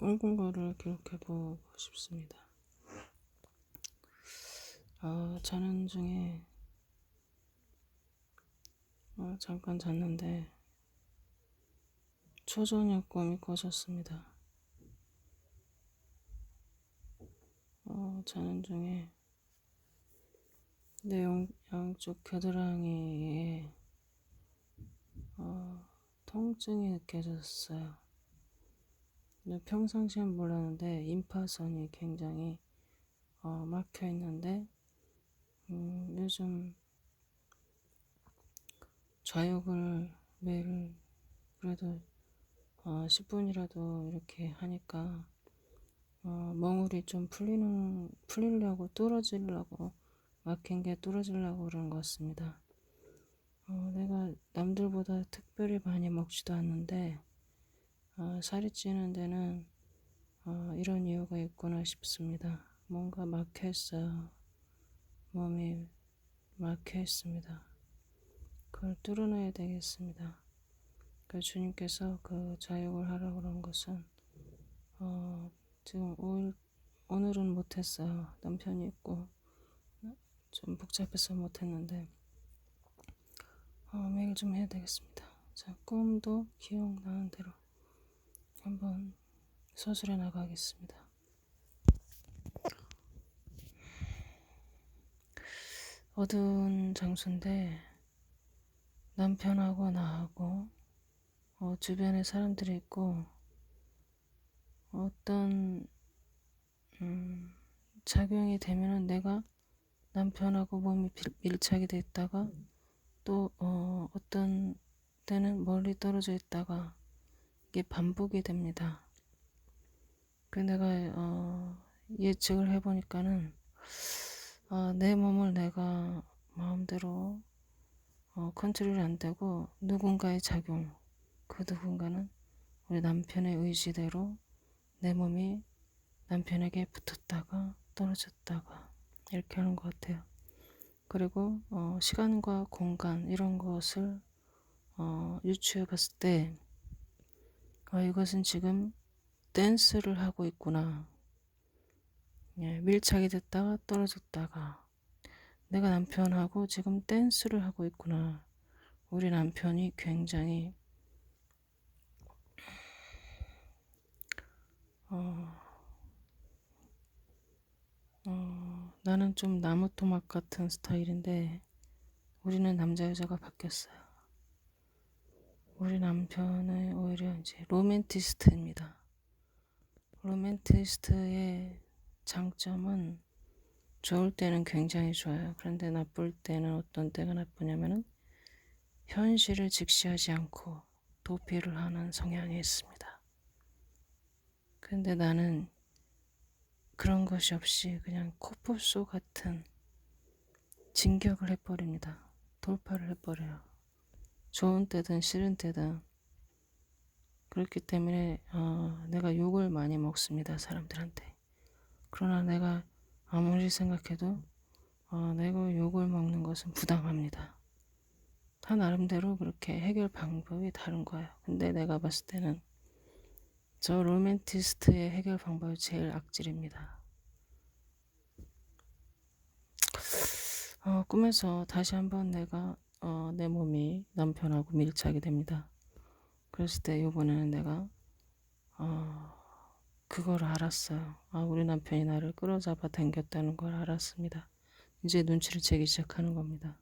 꿈꾼 거를 기록해 보고 싶습니다. 어, 자는 중에 어, 잠깐 잤는데 초저녁 꿈이 꿔졌습니다. 어, 자는 중에 내 양, 양쪽 겨드랑이에 어, 통증이 느껴졌어요. 근데 평상시엔 몰랐는데 임파선이 굉장히 어, 막혀 있는데 음, 요즘 좌욕을 매일 그래도 어, 10분이라도 이렇게 하니까 어, 멍울이 좀 풀리는 풀리려고 뚫어지려고 막힌 게 뚫어지려고 그러는 것 같습니다. 어, 내가 남들보다 특별히 많이 먹지도 않는데 어, 살이 찌는 데는 어, 이런 이유가 있구나 싶습니다. 뭔가 막혀 있어요. 몸이 막혀 있습니다. 그걸 뚫어놔야 되겠습니다. 그 주님께서 그 자욕을 하라고 그런 것은 어, 지금 5일 오늘은 못했어요. 남편이 있고 좀 복잡해서 못했는데 어, 매일 좀 해야 되겠습니다. 자 꿈도 기억나는 대로 한번 서술해 나가겠습니다. 어두운 장소인데 남편하고 나하고 어, 주변에 사람들이 있고 어떤 음, 작용이 되면은 내가 남편하고 몸이 빌- 밀착이 돼 있다가 또 어, 어떤 때는 멀리 떨어져 있다가 이게 반복이 됩니다. 그 내가 어, 예측을 해보니까는 어, 내 몸을 내가 마음대로 어, 컨트롤이 안 되고 누군가의 작용 그 누군가는 우리 남편의 의지대로 내 몸이 남편에게 붙었다가 떨어졌다가 이렇게 하는 것 같아요. 그리고 어, 시간과 공간 이런 것을 어, 유추해 봤을 때 어, 이것은 지금 댄스를 하고 있구나. 예, 밀착이 됐다가 떨어졌다가 내가 남편하고 지금 댄스를 하고 있구나. 우리 남편이 굉장히 어, 어, 나는 좀 나무 토막 같은 스타일인데 우리는 남자 여자가 바뀌었어요. 우리 남편은 오히려 이제 로맨티스트입니다. 로맨티스트의 장점은 좋을 때는 굉장히 좋아요. 그런데 나쁠 때는 어떤 때가 나쁘냐면은 현실을 직시하지 않고 도피를 하는 성향이 있습니다. 근데 나는 그런 것이 없이 그냥 코뿔소 같은 진격을 해버립니다. 돌파를 해버려요. 좋은 때든 싫은 때든 그렇기 때문에 어, 내가 욕을 많이 먹습니다. 사람들한테. 그러나 내가 아무리 생각해도 어, 내가 욕을 먹는 것은 부당합니다. 다 나름대로 그렇게 해결 방법이 다른 거예요. 근데 내가 봤을 때는 저 로맨티스트의 해결 방법이 제일 악질입니다. 어, 꿈에서 다시 한번 내가 어, 내 몸이 남편하고 밀착이 됩니다. 그랬을 때 이번에는 내가 어, 그걸 알았어요. 아, 우리 남편이 나를 끌어잡아 당겼다는 걸 알았습니다. 이제 눈치를 채기 시작하는 겁니다.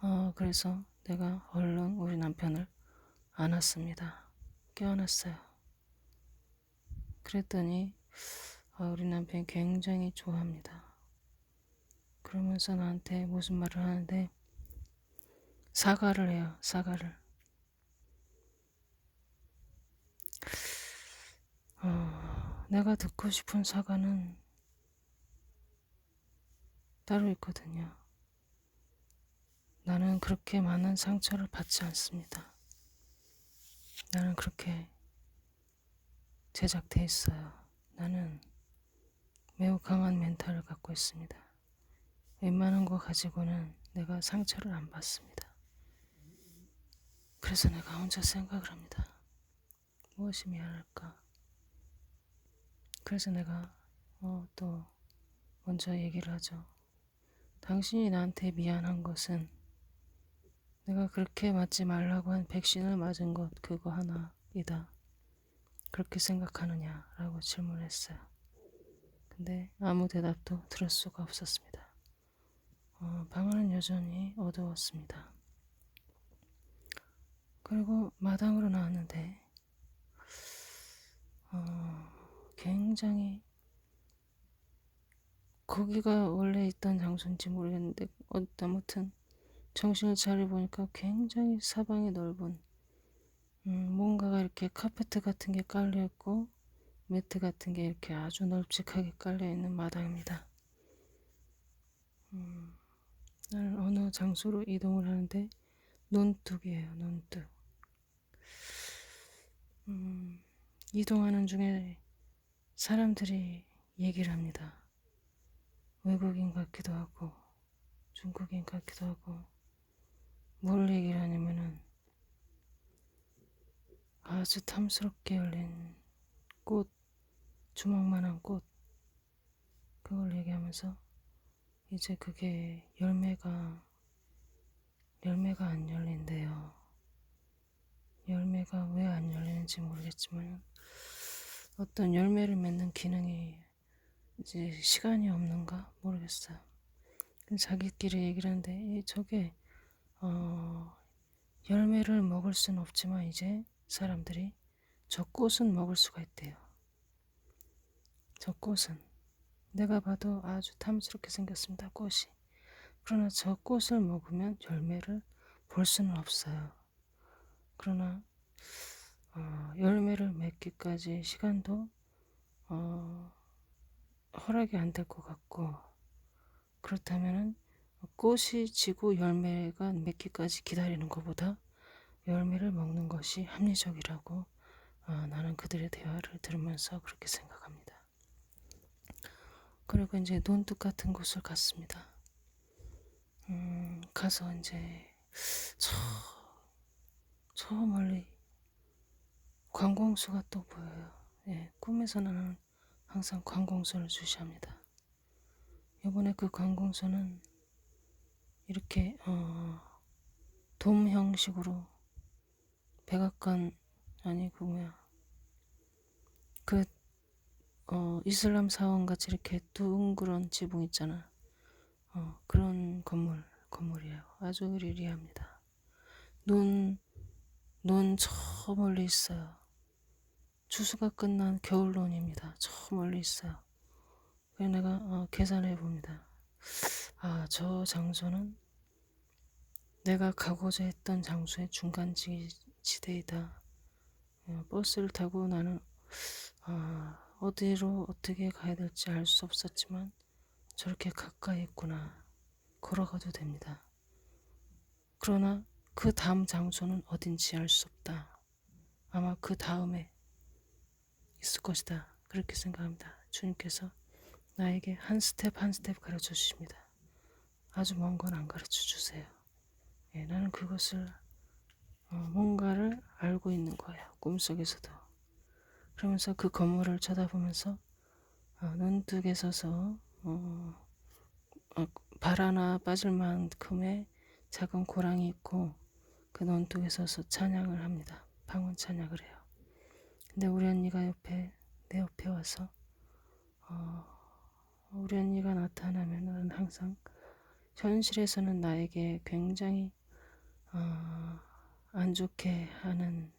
어, 그래서 내가 얼른 우리 남편을 안았습니다. 껴안았어요. 그랬더니 어, 우리 남편이 굉장히 좋아합니다. 그러면서 나한테 무슨 말을 하는데 사과를 해요. 사과를. 어, 내가 듣고 싶은 사과는 따로 있거든요. 나는 그렇게 많은 상처를 받지 않습니다. 나는 그렇게 제작돼 있어요. 나는 매우 강한 멘탈을 갖고 있습니다. 웬만한 거 가지고는 내가 상처를 안 받습니다. 그래서 내가 혼자 생각을 합니다. 무엇이 미안할까? 그래서 내가 어, 또 먼저 얘기를 하죠. 당신이 나한테 미안한 것은 내가 그렇게 맞지 말라고 한 백신을 맞은 것 그거 하나이다. 그렇게 생각하느냐라고 질문했어요. 근데 아무 대답도 들을 수가 없었습니다. 어, 방은 여전히 어두웠습니다. 그리고 마당으로 나왔는데 어, 굉장히 거기가 원래 있던 장소인지 모르겠는데 어, 아무튼 정신을 차려보니까 굉장히 사방이 넓은 음, 뭔가가 이렇게 카페트 같은 게 깔려있고 매트 같은 게 이렇게 아주 널찍하게 깔려있는 마당입니다. 음, 나는 어느 장소로 이동을 하는데 논뚝이에요, 논뚝. 음, 이동하는 중에 사람들이 얘기를 합니다. 외국인 같기도 하고 중국인 같기도 하고 뭘 얘기를 하냐면은 아주 탐스럽게 열린 꽃 주먹만한 꽃 그걸 얘기하면서 이제 그게 열매가 열매가 안 열린대요. 열매가 왜 안 열리는지 모르겠지만 어떤 열매를 맺는 기능이 이제 시간이 없는가 모르겠어요. 자기끼리 얘기를 하는데 이 저게 어, 열매를 먹을 수는 없지만 이제 사람들이 저 꽃은 먹을 수가 있대요. 저 꽃은 내가 봐도 아주 탐스럽게 생겼습니다. 꽃이. 그러나 저 꽃을 먹으면 열매를 볼 수는 없어요. 그러나 어, 열매를 맺기까지 시간도 어, 허락이 안 될 것 같고 그렇다면은 꽃이 지고 열매가 맺기까지 기다리는 것보다 열매를 먹는 것이 합리적이라고 어, 나는 그들의 대화를 들으면서 그렇게 생각합니다. 그리고 이제 논둑 같은 곳을 갔습니다. 음, 가서 이제 저, 저 멀리 관공수가 또 보여요. 예, 꿈에서 나는 항상 관공서를 주시합니다. 이번에 그 관공서는 이렇게 어, 돔 형식으로 백악관 아니 그 뭐야 그 어, 이슬람 사원 같이 이렇게 둥그런 지붕 있잖아. 어, 그런 건물 건물이에요. 아주 리리합니다. 눈, 눈 저 멀리 있어요. 추수가 끝난 겨울론입니다. 저 멀리 있어요. 그래서 내가 어, 계산해 봅니다. 아, 저 장소는 내가 가고자 했던 장소의 중간 지대이다. 어, 버스를 타고 나는 아, 어디로 어떻게 가야 될지 알 수 없었지만 저렇게 가까이 있구나. 걸어가도 됩니다. 그러나 그 다음 장소는 어딘지 알 수 없다. 아마 그 다음에 있을 것이다. 그렇게 생각합니다. 주님께서 나에게 한 스텝 한 스텝 가르쳐 주십니다. 아주 먼 건 안 가르쳐 주세요. 예, 나는 그것을 어, 뭔가를 알고 있는 거예요. 꿈속에서도. 그러면서 그 건물을 쳐다보면서 어, 눈뜨게 서서 어, 어, 발 하나 빠질 만큼의 작은 고랑이 있고 그 논둑에 서서 찬양을 합니다. 방언 찬양을 해요. 근데 우리 언니가 옆에 내 옆에 와서 어, 우리 언니가 나타나면 은 항상 현실에서는 나에게 굉장히 어, 안 좋게 하는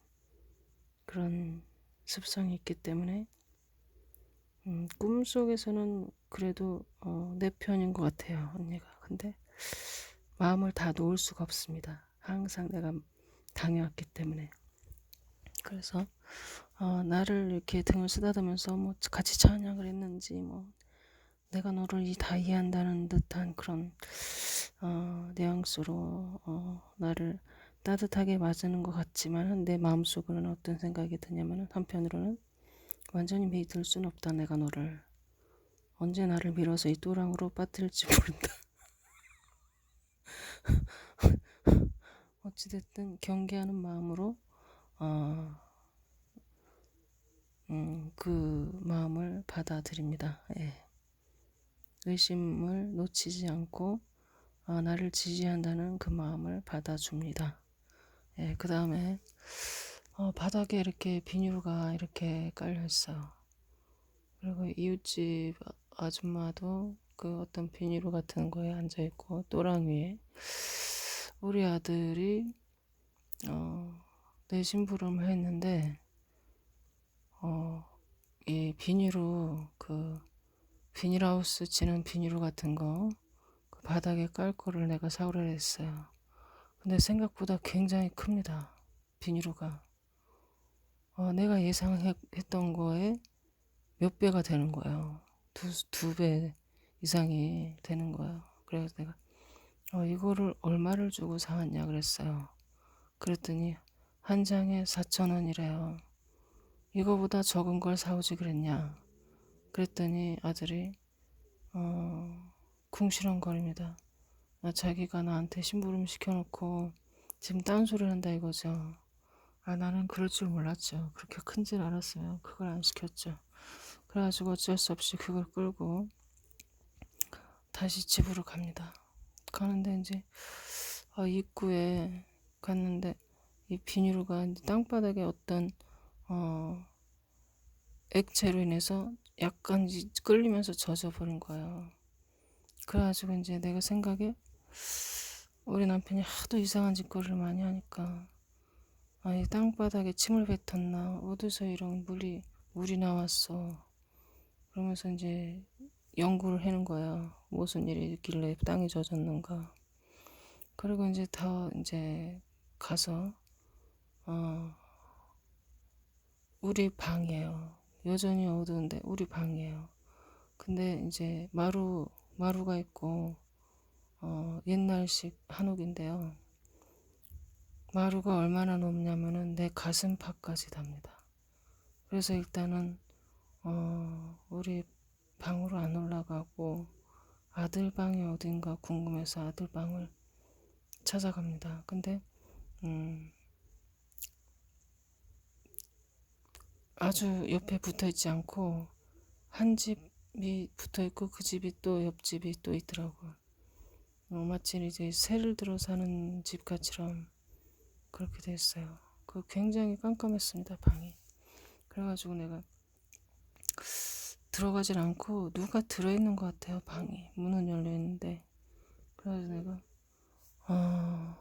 그런 습성이 있기 때문에 음, 꿈속에서는 그래도 어, 내 편인 것 같아요 언니가. 근데 마음을 다 놓을 수가 없습니다. 항상 내가 당해왔기 때문에. 그래서 어, 나를 이렇게 등을 쓰다듬으면서 뭐 같이 찬양을 했는지 뭐 내가 너를 다 이해한다는 듯한 그런 어, 뉘앙스로 어, 나를 따뜻하게 맞는 것 같지만 내 마음속으로는 어떤 생각이 드냐면 한편으로는 완전히 믿을 순 없다 내가 너를 언제 나를 밀어서 이 또랑으로 빠뜨릴지 모른다 어찌됐든 경계하는 마음으로 어, 음, 그 마음을 받아들입니다. 예. 의심을 놓치지 않고 아, 나를 지지한다는 그 마음을 받아줍니다. 예, 그 다음에 어, 바닥에 이렇게 비닐가 이렇게 깔려 있어요. 그리고 이웃집 아줌마도 그 어떤 비닐로 같은 거에 앉아 있고 또랑 위에 우리 아들이 어, 내 심부름을 했는데 어, 이 비닐로 그 비닐하우스 치는 비닐로 같은 거 그 바닥에 깔 거를 내가 사오려 했어요. 근데 생각보다 굉장히 큽니다. 비닐로가. 어, 내가 예상했던 거에 몇 배가 되는 거예요. 두, 두 배 이상이 되는 거예요. 그래서 내가 어, 이거를 얼마를 주고 사왔냐 그랬어요. 그랬더니 한 장에 4천 원이래요. 이거보다 적은 걸 사오지 그랬냐. 그랬더니 아들이 어, 궁시렁거립니다. 나 자기가 나한테 심부름 시켜놓고 지금 딴소리를 한다 이거죠. 아 나는 그럴 줄 몰랐죠. 그렇게 큰 줄 알았어요. 그걸 안 시켰죠. 그래가지고 어쩔 수 없이 그걸 끌고 다시 집으로 갑니다. 가는데 이제 아, 입구에 갔는데 이 비닐가 땅바닥에 어떤 어, 액체로 인해서 약간 끌리면서 젖어버린 거예요. 그래가지고 이제 내가 생각에 우리 남편이 하도 이상한 짓거리를 많이 하니까. 아이 땅바닥에 침을 뱉었나? 어디서 이런 물이 물이 나왔어? 그러면서 이제 연구를 해는 거야. 무슨 일이 있길래 땅이 젖었는가? 그리고 이제 더 이제 가서 어 우리 방이에요. 여전히 어두운데 우리 방이에요. 근데 이제 마루 마루가 있고 어, 옛날식 한옥인데요. 마루가 얼마나 높냐면은 내 가슴팍까지 답니다. 그래서 일단은 어, 우리 방으로 안 올라가고 아들 방이 어딘가 궁금해서 아들 방을 찾아갑니다. 근데 음, 아주 옆에 붙어 있지 않고 한 집이 붙어 있고 그 집이 또 옆집이 또 있더라고요. 어, 마치 이제 새를 들어 사는 집같이럼 그렇게 됐어요. 그 굉장히 깜깜했습니다 방이. 그래가지고 내가 들어가질 않고 누가 들어있는 것 같아요 방이. 문은 열려 있는데. 그래서 내가 어,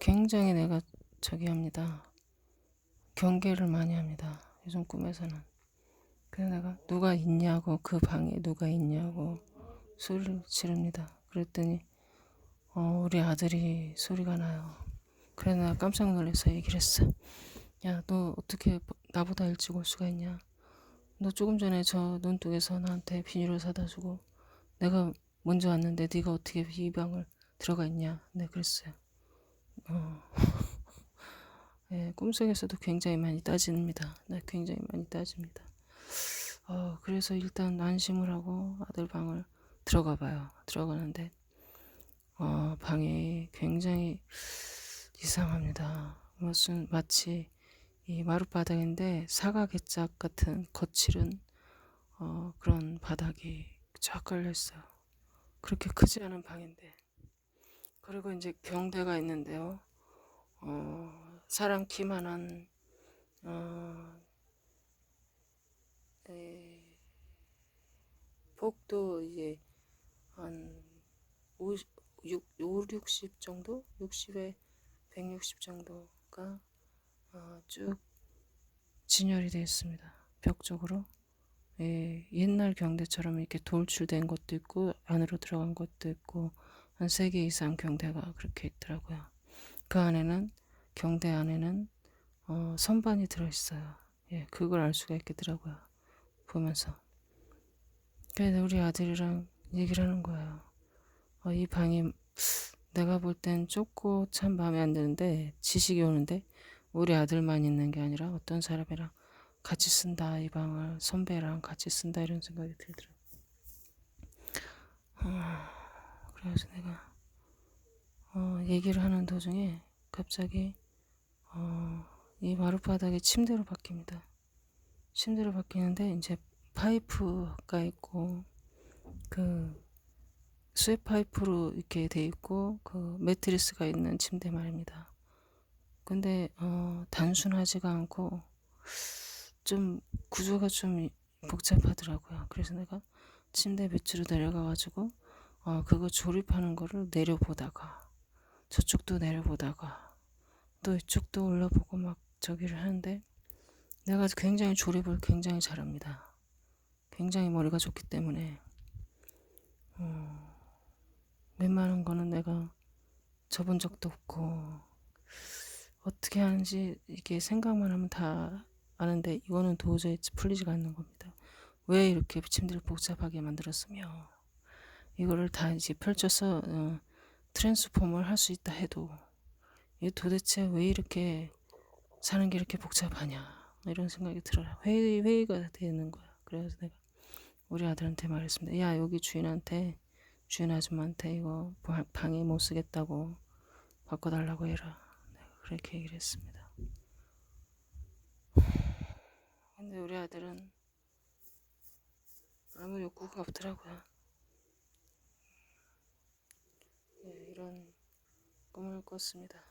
굉장히 내가 저기 합니다. 경계를 많이 합니다 요즘 꿈에서는. 그래서 내가 누가 있냐고 그 방에 누가 있냐고 소리를 지릅니다 그랬더니 어, 우리 아들이 소리가 나요. 그래 나 깜짝 놀라서 얘기를 했어. 야 너 어떻게 나보다 일찍 올 수가 있냐? 너 조금 전에 저 논둑에서 나한테 비닐을 사다 주고 내가 먼저 왔는데 네가 어떻게 이 방을 들어가 있냐? 네 그랬어요. 어. 예, 꿈속에서도 굉장히 많이 따집니다. 네, 굉장히 많이 따집니다. 어, 그래서 일단 안심을 하고 아들 방을 들어가 봐요. 들어가는데 어, 방이 굉장히 이상합니다. 무슨 마치 이 마룻바닥인데 사과개짝 같은 거칠은 어, 그런 바닥이 쫙 깔려 있어요. 그렇게 크지 않은 방인데 그리고 이제 경대가 있는데요. 어, 사람 키만한 어, 에, 폭도 이제 한 50, 6, 5, 60 정도? 60에 160 정도가 어, 쭉 진열이 되어 있습니다. 벽 쪽으로. 예, 옛날 경대처럼 이렇게 돌출된 것도 있고 안으로 들어간 것도 있고 한세개 이상 경대가 그렇게 있더라고요. 그 안에는 경대 안에는 어, 선반이 들어있어요. 예, 그걸 알 수가 있겠더라고요. 보면서. 그래서 우리 아들이랑 얘기를 하는 거예요. 어, 이 방이 내가 볼 땐 좁고 참 마음에 안 드는데 지식이 오는데 우리 아들만 있는 게 아니라 어떤 사람이랑 같이 쓴다 이 방을 선배랑 같이 쓴다 이런 생각이 들더라고. 어, 그래서 내가 어, 얘기를 하는 도중에 갑자기 어, 이 마룻바닥이 침대로 바뀝니다. 침대를 바뀌는데 이제 파이프가 있고 그 수액 파이프로 이렇게 돼 있고 그 매트리스가 있는 침대 말입니다. 근데 어, 단순하지가 않고 좀 구조가 좀 복잡하더라고요. 그래서 내가 침대 밑으로 내려가가지고 어, 그거 조립하는 거를 내려보다가 저쪽도 내려보다가 또 이쪽도 올려보고 막 저기를 하는데 내가 굉장히 조립을 굉장히 잘합니다. 굉장히 머리가 좋기 때문에 어, 웬만한 거는 내가 접은 적도 없고 어떻게 하는지 이게 생각만 하면 다 아는데 이거는 도저히 풀리지가 않는 겁니다. 왜 이렇게 침대를 복잡하게 만들었으며 이거를 다 이제 펼쳐서 어, 트랜스폼을 할 수 있다 해도 이게 도대체 왜 이렇게 사는 게 이렇게 복잡하냐 이런 생각이 들어요. 회의, 회의가 되는 거야. 그래서 내가 우리 아들한테 말했습니다. 야 여기 주인한테 주인 아줌마한테 이거 방- 방에 못 쓰겠다고 바꿔달라고 해라. 내가 그렇게 얘기를 했습니다. 근데 우리 아들은 아무 욕구가 없더라고요. 네, 이런 꿈을 꿨습니다.